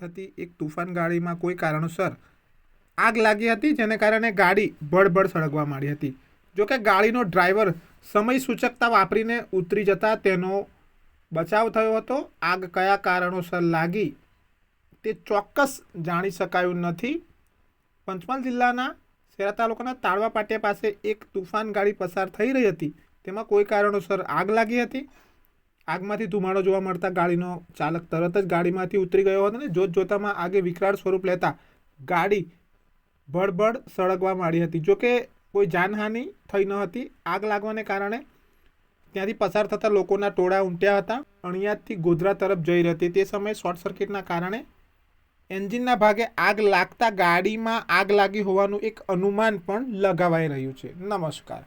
થતી એક તુફાન ગાડીમાં કોઈ કારણોસર આગ લાગી હતી, જેને કારણે ગાડી બળબડ સળગવા માંડી હતી. જોકે ગાડીનો ડ્રાઈવર સમય સૂચકતા વાપરીને ઉતરી જતા તેનો બચાવ થયો હતો. આગ કયા કારણોસર લાગી તે ચોક્કસ જાણી શકાયું નથી. પંચમહાલ જિલ્લાના શેરા તાલુકાના તાળવા પાટિયા પાસે એક તુફાન ગાડી પસાર થઈ રહી હતી. તેમાં કોઈ કારણોસર આગ લાગી હતી. આગમાંથી ધુમાડો જોવા મળતા ગાડીનો ચાલક તરત જ ગાડીમાંથી ઉતરી ગયો હતો અને જોત જોતામાં આગે વિકરાળ સ્વરૂપ લેતા ગાડી ભડભડ સળગવા માંડી હતી. જોકે કોઈ જાનહાનિ થઈ ન હતી. આગ લાગવાને કારણે ત્યાંથી પસાર થતા લોકોના ટોળા ઉમટ્યા હતા. અણિયાદથી ગોધરા તરફ જઈ રહી હતી તે સમયે શોર્ટ સર્કિટના કારણે એન્જિનના ભાગે આગ લાગતા ગાડીમાં આગ લાગી હોવાનું એક અનુમાન પણ લગાવાઈ રહ્યું છે. નમસ્કાર.